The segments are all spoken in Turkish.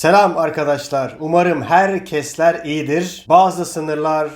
Selam arkadaşlar. Umarım herkesler iyidir. Bazı sınırlar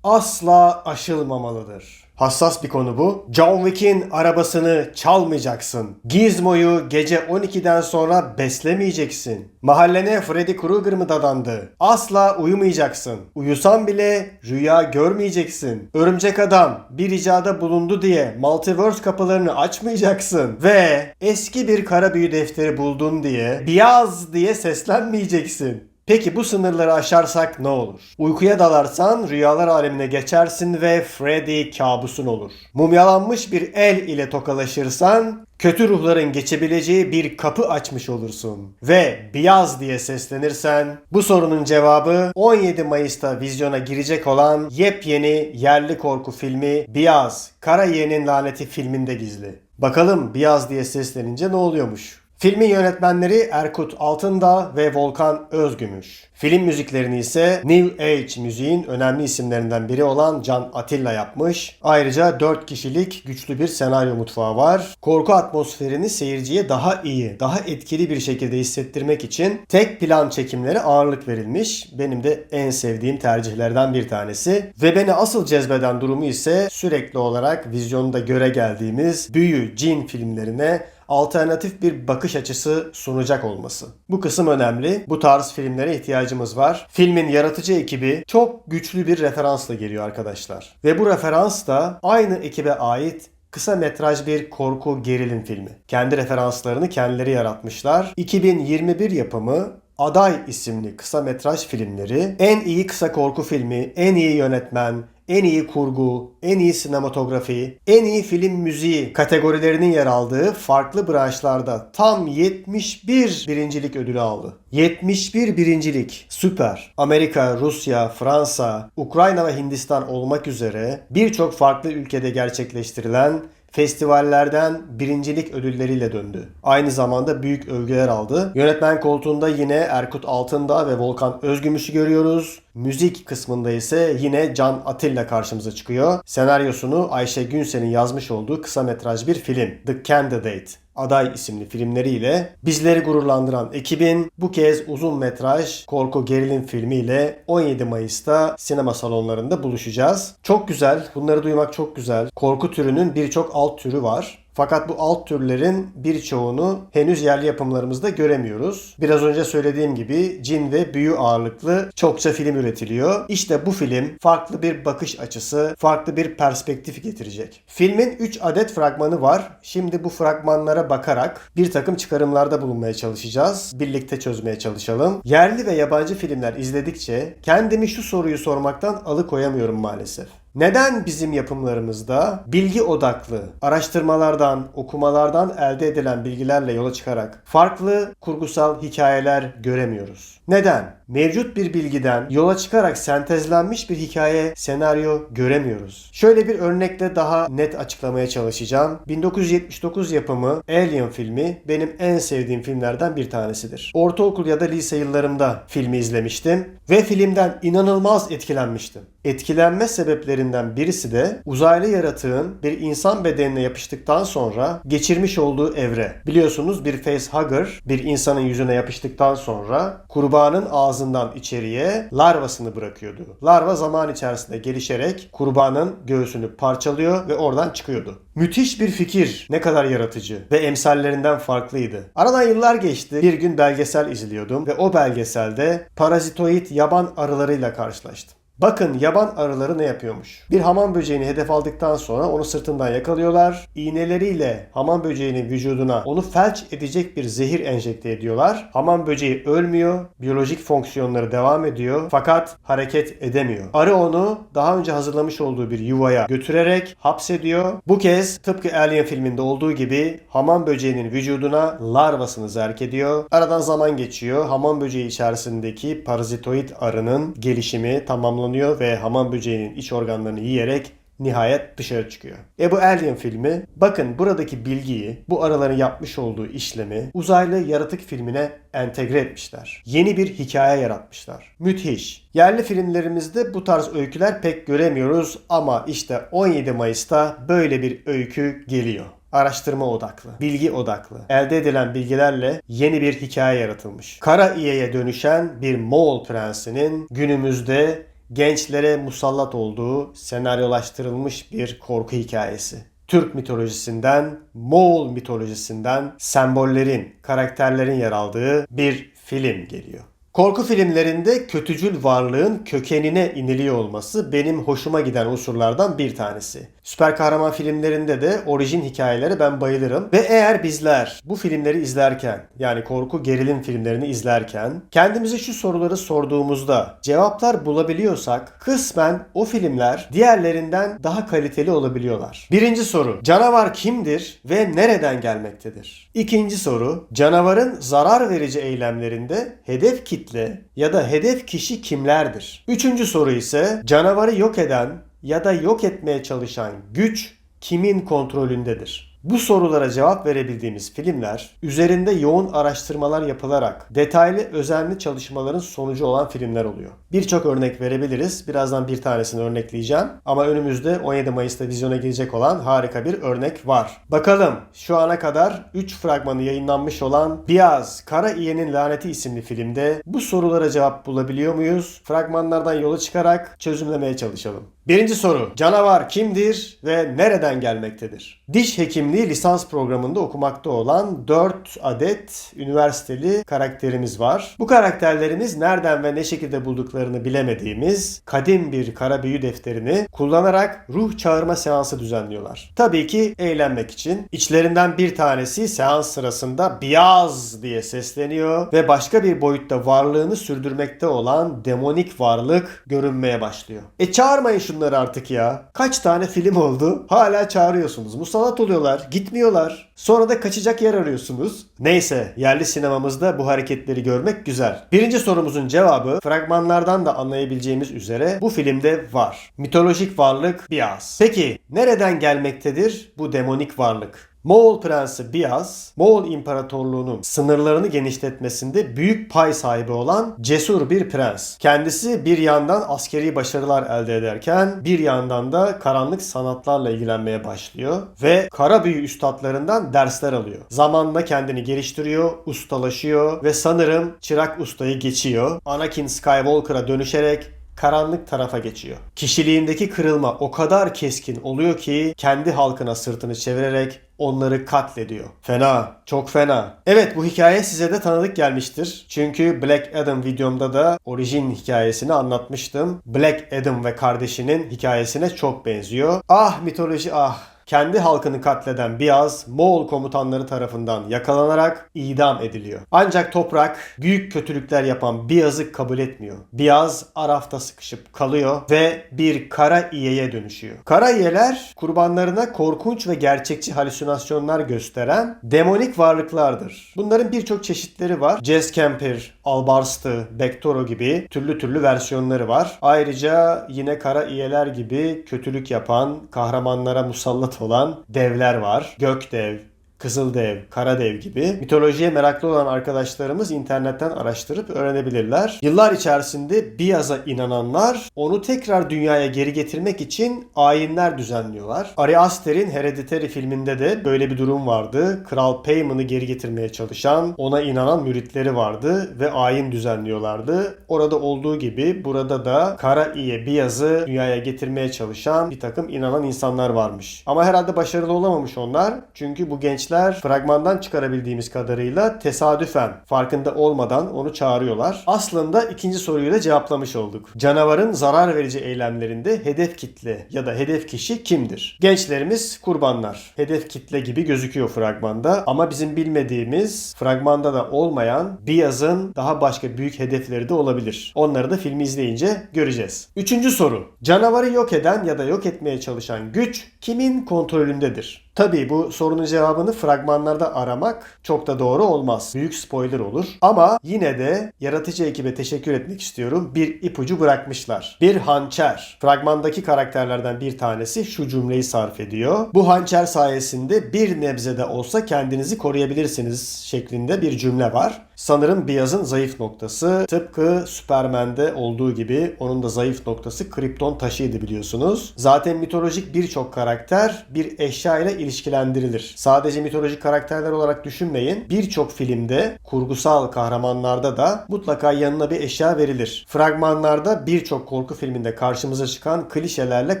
asla aşılmamalıdır. Hassas bir konu bu. John Wick'in arabasını çalmayacaksın. Gizmo'yu gece 12'den sonra beslemeyeceksin. Mahallene Freddy Krueger mı dadandı? Asla uyumayacaksın. Uyusan bile rüya görmeyeceksin. Örümcek adam bir icada bulundu diye multiverse kapılarını açmayacaksın. Ve eski bir kara büyü defteri buldun diye biyaz diye seslenmeyeceksin. Peki bu sınırları aşarsak ne olur? Uykuya dalarsan rüyalar alemine geçersin ve Freddy kabusun olur. Mumyalanmış bir el ile tokalaşırsan kötü ruhların geçebileceği bir kapı açmış olursun. Ve Biyaz diye seslenirsen bu sorunun cevabı 17 Mayıs'ta vizyona girecek olan yepyeni yerli korku filmi Biyaz, Kara Yeğenin Laneti filminde gizli. Bakalım Biyaz diye seslenince ne oluyormuş? Filmin yönetmenleri Erkut Altındağ ve Volkan Özgümüş. Film müziklerini ise New Age müziğin önemli isimlerinden biri olan Can Atilla yapmış. Ayrıca 4 kişilik güçlü bir senaryo mutfağı var. Korku atmosferini seyirciye daha iyi, daha etkili bir şekilde hissettirmek için tek plan çekimlere ağırlık verilmiş. Benim de en sevdiğim tercihlerden bir tanesi. Ve beni asıl cezbeden durumu ise sürekli olarak vizyonda göre geldiğimiz büyü, cin filmlerine alternatif bir bakış açısı sunacak olması. Bu kısım önemli. Bu tarz filmlere ihtiyacımız var. Filmin yaratıcı ekibi çok güçlü bir referansla geliyor arkadaşlar. Ve bu referans da aynı ekibe ait kısa metraj bir korku gerilim filmi. Kendi referanslarını kendileri yaratmışlar. 2021 yapımı Aday isimli kısa metraj filmleri en iyi kısa korku filmi, en iyi yönetmen, en iyi kurgu, en iyi sinematografi, en iyi film müziği kategorilerinin yer aldığı farklı branşlarda tam 71 birincilik ödülü aldı. 71 birincilik. Süper. Amerika, Rusya, Fransa, Ukrayna ve Hindistan olmak üzere birçok farklı ülkede gerçekleştirilen festivallerden birincilik ödülleriyle döndü. Aynı zamanda büyük övgüler aldı. Yönetmen koltuğunda yine Erkut Altındağ ve Volkan Özgümüş'ü görüyoruz. Müzik kısmında ise yine Can Atilla karşımıza çıkıyor. Senaryosunu Ayşe Günsel'in yazmış olduğu kısa metraj bir film The Candidate. Aday isimli filmleriyle bizleri gururlandıran ekibin bu kez uzun metraj korku gerilim filmiyle 17 Mayıs'ta sinema salonlarında buluşacağız. Çok güzel. Bunları duymak çok güzel. Korku türünün birçok alt türü var. Fakat bu alt türlerin birçoğunu henüz yerli yapımlarımızda göremiyoruz. Biraz önce söylediğim gibi cin ve büyü ağırlıklı çokça film üretiliyor. İşte bu film farklı bir bakış açısı, farklı bir perspektif getirecek. Filmin 3 adet fragmanı var. Şimdi bu fragmanlara bakarak bir takım çıkarımlarda bulunmaya çalışacağız. Birlikte çözmeye çalışalım. Yerli ve yabancı filmler izledikçe kendimi şu soruyu sormaktan alıkoyamıyorum maalesef. Neden bizim yapımlarımızda bilgi odaklı araştırmalardan, okumalardan elde edilen bilgilerle yola çıkarak farklı kurgusal hikayeler göremiyoruz? Neden? Mevcut bir bilgiden yola çıkarak sentezlenmiş bir hikaye, senaryo göremiyoruz. Şöyle bir örnekle daha net açıklamaya çalışacağım. 1979 yapımı Alien filmi benim en sevdiğim filmlerden bir tanesidir. Ortaokul ya da lise yıllarımda filmi izlemiştim ve filmden inanılmaz etkilenmiştim. Etkilenme sebeplerinden birisi de uzaylı yaratığın bir insan bedenine yapıştıktan sonra geçirmiş olduğu evre. Biliyorsunuz bir facehugger bir insanın yüzüne yapıştıktan sonra kurbanın ağzından içeriye larvasını bırakıyordu. Larva zaman içerisinde gelişerek kurbanın göğsünü parçalıyor ve oradan çıkıyordu. Müthiş bir fikir. Ne kadar yaratıcı ve emsallerinden farklıydı. Aradan yıllar geçti. Bir gün belgesel izliyordum ve o belgeselde parazitoid yaban arılarıyla karşılaştım. Bakın yaban arıları ne yapıyormuş? Bir hamam böceğini hedef aldıktan sonra onu sırtından yakalıyorlar. İğneleriyle hamam böceğinin vücuduna onu felç edecek bir zehir enjekte ediyorlar. Hamam böceği ölmüyor. Biyolojik fonksiyonları devam ediyor. Fakat hareket edemiyor. Arı onu daha önce hazırlamış olduğu bir yuvaya götürerek hapsediyor. Bu kez tıpkı Alien filminde olduğu gibi hamam böceğinin vücuduna larvasını zerk ediyor. Aradan zaman geçiyor. Hamam böceği içerisindeki parazitoid arının gelişimi tamamlanıyor ve hamam böceğinin iç organlarını yiyerek nihayet dışarı çıkıyor. E bu Alien filmi bakın buradaki bilgiyi, bu arıların yapmış olduğu işlemi uzaylı yaratık filmine entegre etmişler. Yeni bir hikaye yaratmışlar. Müthiş. Yerli filmlerimizde bu tarz öyküler pek göremiyoruz ama işte 17 Mayıs'ta böyle bir öykü geliyor. Araştırma odaklı, bilgi odaklı. Elde edilen bilgilerle yeni bir hikaye yaratılmış. Kara İye'ye dönüşen bir Moğol prensinin günümüzde gençlere musallat olduğu senaryolaştırılmış bir korku hikayesi. Türk mitolojisinden, Moğol mitolojisinden sembollerin, karakterlerin yer aldığı bir film geliyor. Korku filmlerinde kötücül varlığın kökenine iniliyor olması benim hoşuma giden unsurlardan bir tanesi. Süper kahraman filmlerinde de orijin hikayelere ben bayılırım. Ve eğer bizler bu filmleri izlerken yani korku gerilim filmlerini izlerken kendimize şu soruları sorduğumuzda cevaplar bulabiliyorsak kısmen o filmler diğerlerinden daha kaliteli olabiliyorlar. Birinci soru canavar kimdir ve nereden gelmektedir? İkinci soru canavarın zarar verici eylemlerinde hedef kitle ya da hedef kişi kimlerdir? Üçüncü soru ise canavarı yok eden ya da yok etmeye çalışan güç kimin kontrolündedir? Bu sorulara cevap verebildiğimiz filmler üzerinde yoğun araştırmalar yapılarak detaylı özenli çalışmaların sonucu olan filmler oluyor. Birçok örnek verebiliriz. Birazdan bir tanesini örnekleyeceğim. Ama önümüzde 17 Mayıs'ta vizyona girecek olan harika bir örnek var. Bakalım şu ana kadar 3 fragmanı yayınlanmış olan Biyaz Kara İye'nin Laneti isimli filmde bu sorulara cevap bulabiliyor muyuz? Fragmanlardan yola çıkarak çözümlemeye çalışalım. Birinci soru. Canavar kimdir ve nereden gelmektedir? Diş hekimliği lisans programında okumakta olan 4 adet üniversiteli karakterimiz var. Bu karakterlerimiz nereden ve ne şekilde bulduklarını bilemediğimiz kadim bir kara büyü defterini kullanarak ruh çağırma seansı düzenliyorlar. Tabii ki eğlenmek için. İçlerinden bir tanesi seans sırasında Biyaz diye sesleniyor ve başka bir boyutta varlığını sürdürmekte olan demonik varlık görünmeye başlıyor. E çağırmayın şunları artık ya. Kaç tane film oldu? Hala çağırıyorsunuz. Musallat oluyorlar. Gitmiyorlar. Sonra da kaçacak yer arıyorsunuz. Neyse yerli sinemamızda bu hareketleri görmek güzel. Birinci sorumuzun cevabı fragmanlardan da anlayabileceğimiz üzere bu filmde var. Mitolojik varlık Biyaz. Peki nereden gelmektedir bu demonik varlık? Moğol Prensi Biyaz, Moğol İmparatorluğu'nun sınırlarını genişletmesinde büyük pay sahibi olan cesur bir prens. Kendisi bir yandan askeri başarılar elde ederken bir yandan da karanlık sanatlarla ilgilenmeye başlıyor ve kara büyü üstadlarından dersler alıyor. Zamanla kendini geliştiriyor, ustalaşıyor ve sanırım çırak ustayı geçiyor. Anakin Skywalker'a dönüşerek karanlık tarafa geçiyor. Kişiliğindeki kırılma o kadar keskin oluyor ki kendi halkına sırtını çevirerek onları katlediyor. Fena, çok fena. Evet bu hikaye size de tanıdık gelmiştir. Çünkü Black Adam videomda da orijin hikayesini anlatmıştım. Black Adam ve kardeşinin hikayesine çok benziyor. Ah mitoloji ah kendi halkını katleden Biyaz Moğol komutanları tarafından yakalanarak idam ediliyor. Ancak toprak büyük kötülükler yapan Biyaz'ı kabul etmiyor. Biyaz Araf'ta sıkışıp kalıyor ve bir kara iyeye dönüşüyor. Kara iyeler kurbanlarına korkunç ve gerçekçi halüsinasyonlar gösteren demonik varlıklardır. Bunların birçok çeşitleri var. Jazz Camper, Albarstı, Bektoro gibi türlü türlü versiyonları var. Ayrıca yine kara iyeler gibi kötülük yapan, kahramanlara musallat olan devler var. Gökdev, Kızıldev, Karadev gibi mitolojiye meraklı olan arkadaşlarımız internetten araştırıp öğrenebilirler. Yıllar içerisinde Biyaz'a inananlar onu tekrar dünyaya geri getirmek için ayinler düzenliyorlar. Ari Aster'in Hereditary filminde de böyle bir durum vardı. Kral Payman'ı geri getirmeye çalışan, ona inanan müritleri vardı ve ayin düzenliyorlardı. Orada olduğu gibi burada da Kara İye Biyaz'ı dünyaya getirmeye çalışan bir takım inanan insanlar varmış. Ama herhalde başarılı olamamış onlar. Çünkü bu genç gençler fragmandan çıkarabildiğimiz kadarıyla tesadüfen farkında olmadan onu çağırıyorlar. Aslında ikinci soruyu da cevaplamış olduk. Canavarın zarar verici eylemlerinde hedef kitle ya da hedef kişi kimdir? Gençlerimiz kurbanlar. Hedef kitle gibi gözüküyor fragmanda ama bizim bilmediğimiz fragmanda da olmayan Biyaz'ın daha başka büyük hedefleri de olabilir. Onları da filmi izleyince göreceğiz. Üçüncü soru. Canavarı yok eden ya da yok etmeye çalışan güç kimin kontrolündedir? Tabii bu sorunun cevabını fragmanlarda aramak çok da doğru olmaz. Büyük spoiler olur. Ama yine de yaratıcı ekibe teşekkür etmek istiyorum. Bir ipucu bırakmışlar. Bir hançer. Fragmandaki karakterlerden bir tanesi şu cümleyi sarf ediyor. Bu hançer sayesinde bir nebze de olsa kendinizi koruyabilirsiniz şeklinde bir cümle var. Sanırım Biyaz'ın zayıf noktası. Tıpkı Superman'de olduğu gibi onun da zayıf noktası kripton taşıydı biliyorsunuz. Zaten mitolojik birçok karakter bir eşya ile ilişkilendirilir. Sadece mitolojik karakterler olarak düşünmeyin. Birçok filmde, kurgusal kahramanlarda da mutlaka yanına bir eşya verilir. Fragmanlarda birçok korku filminde karşımıza çıkan klişelerle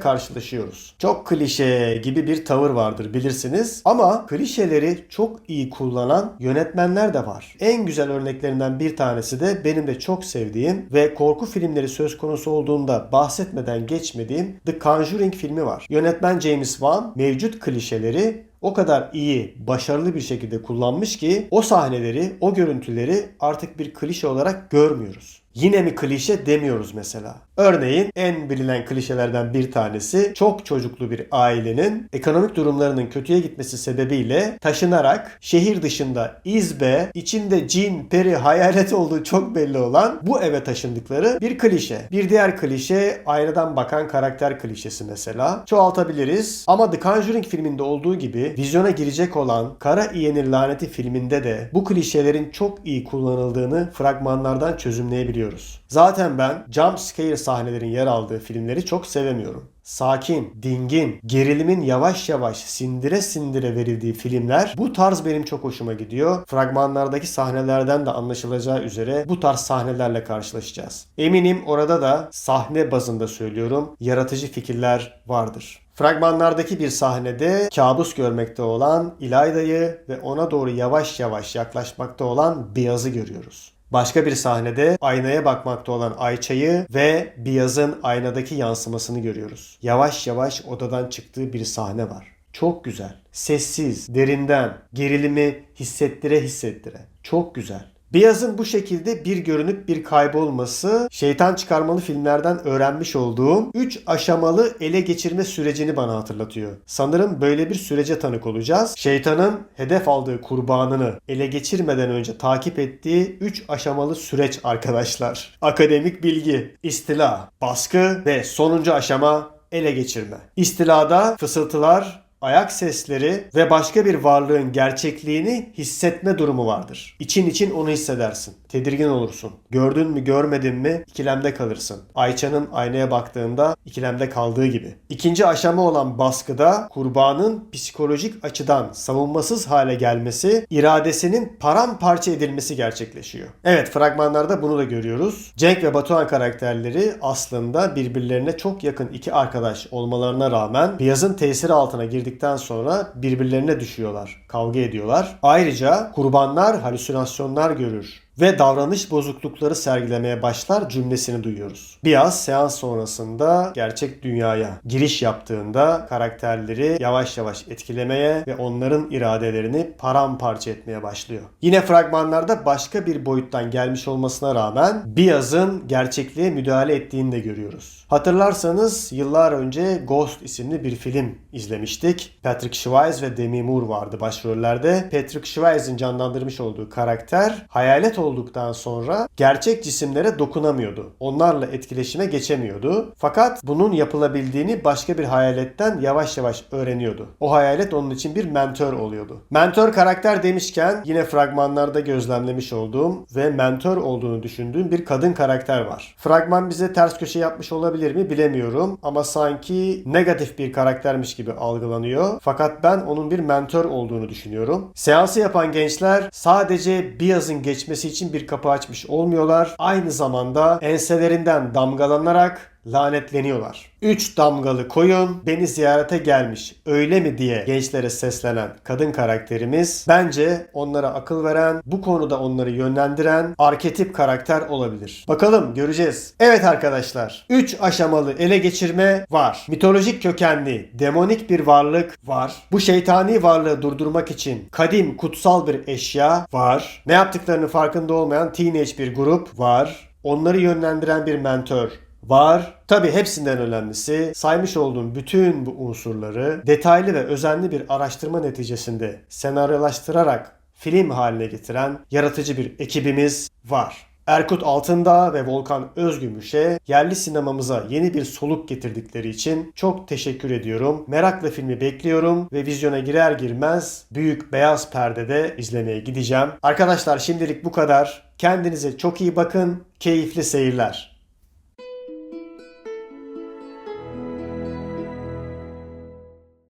karşılaşıyoruz. Çok klişe gibi bir tavır vardır bilirsiniz. Ama klişeleri çok iyi kullanan yönetmenler de var. En güzel örneklerinden bir tanesi de benim de çok sevdiğim ve korku filmleri söz konusu olduğunda bahsetmeden geçmediğim The Conjuring filmi var. Yönetmen James Wan mevcut klişeleri o kadar iyi, başarılı bir şekilde kullanmış ki o sahneleri, o görüntüleri artık bir klişe olarak görmüyoruz. Yine mi klişe demiyoruz mesela. Örneğin en bilinen klişelerden bir tanesi çok çocuklu bir ailenin ekonomik durumlarının kötüye gitmesi sebebiyle taşınarak şehir dışında izbe, içinde cin, peri, hayalet olduğu çok belli olan bu eve taşındıkları bir klişe. Bir diğer klişe aynadan bakan karakter klişesi mesela. Çoğaltabiliriz ama The Conjuring filminde olduğu gibi vizyona girecek olan Kara İyenir Laneti filminde de bu klişelerin çok iyi kullanıldığını fragmanlardan çözümleyebiliyoruz. Zaten ben jump scare sahnelerin yer aldığı filmleri çok sevemiyorum. Sakin, dingin, gerilimin yavaş yavaş sindire sindire verildiği filmler bu tarz benim çok hoşuma gidiyor. Fragmanlardaki sahnelerden de anlaşılacağı üzere bu tarz sahnelerle karşılaşacağız. Eminim orada da sahne bazında söylüyorum yaratıcı fikirler vardır. Fragmanlardaki bir sahnede kabus görmekte olan İlayda'yı ve ona doğru yavaş yavaş yaklaşmakta olan Beyaz'ı görüyoruz. Başka bir sahnede aynaya bakmakta olan Ayça'yı ve Beyaz'ın aynadaki yansımasını görüyoruz. Yavaş yavaş odadan çıktığı bir sahne var. Çok güzel. Sessiz, derinden, gerilimi hissettire hissettire. Çok güzel. Beyaz'ın bu şekilde bir görünüp bir kaybolması şeytan çıkarmalı filmlerden öğrenmiş olduğum 3 aşamalı ele geçirme sürecini bana hatırlatıyor. Sanırım böyle bir sürece tanık olacağız. Şeytanın hedef aldığı kurbanını ele geçirmeden önce takip ettiği 3 aşamalı süreç arkadaşlar. Akademik bilgi, istila, baskı ve sonuncu aşama ele geçirme. İstilada fısıltılar, ayak sesleri ve başka bir varlığın gerçekliğini hissetme durumu vardır. İçin için onu hissedersin. Tedirgin olursun. Gördün mü görmedin mi ikilemde kalırsın. Ayça'nın aynaya baktığında ikilemde kaldığı gibi. İkinci aşama olan baskıda kurbanın psikolojik açıdan savunmasız hale gelmesi, iradesinin paramparça edilmesi gerçekleşiyor. Evet fragmanlarda bunu da görüyoruz. Cenk ve Batuhan karakterleri aslında birbirlerine çok yakın iki arkadaş olmalarına rağmen Beyaz'ın tesiri altına girdikten sonra birbirlerine düşüyorlar. Kavga ediyorlar. Ayrıca kurbanlar halüsinasyonlar görür ve davranış bozuklukları sergilemeye başlar cümlesini duyuyoruz. Biraz seans sonrasında gerçek dünyaya giriş yaptığında karakterleri yavaş yavaş etkilemeye ve onların iradelerini paramparça etmeye başlıyor. Yine fragmanlarda başka bir boyuttan gelmiş olmasına rağmen Biaz'ın gerçekliğe müdahale ettiğini de görüyoruz. Hatırlarsanız yıllar önce Ghost isimli bir film izlemiştik. Patrick Swayze ve Demi Moore vardı başrollerde. Patrick Swayze'in canlandırmış olduğu karakter hayalet olduktan sonra gerçek cisimlere dokunamıyordu. Onlarla etkileşime geçemiyordu. Fakat bunun yapılabildiğini başka bir hayaletten yavaş yavaş öğreniyordu. O hayalet onun için bir mentor oluyordu. Mentor karakter demişken yine fragmanlarda gözlemlemiş olduğum ve mentor olduğunu düşündüğüm bir kadın karakter var. Fragman bize ters köşe yapmış olabilir mi bilemiyorum ama sanki negatif bir karaktermiş gibi algılanıyor. Fakat ben onun bir mentor olduğunu düşünüyorum. Seansı yapan gençler sadece Biaz'ın geçmesi için bir kapı açmış olmuyorlar. Aynı zamanda enselerinden damgalanarak lanetleniyorlar. 3 damgalı koyun beni ziyarete gelmiş öyle mi diye gençlere seslenen kadın karakterimiz bence onlara akıl veren, bu konuda onları yönlendiren arketip karakter olabilir. Bakalım göreceğiz. Evet arkadaşlar 3 aşamalı ele geçirme var. Mitolojik kökenli demonik bir varlık var. Bu şeytani varlığı durdurmak için kadim kutsal bir eşya var. Ne yaptıklarının farkında olmayan teenage bir grup var. Onları yönlendiren bir mentor var. Tabi hepsinden önemlisi saymış olduğum bütün bu unsurları detaylı ve özenli bir araştırma neticesinde senaryolaştırarak film haline getiren yaratıcı bir ekibimiz var. Erkut Altındağ ve Volkan Özgümüş'e yerli sinemamıza yeni bir soluk getirdikleri için çok teşekkür ediyorum. Merakla filmi bekliyorum ve vizyona girer girmez büyük beyaz perdede izlemeye gideceğim. Arkadaşlar şimdilik bu kadar. Kendinize çok iyi bakın. Keyifli seyirler.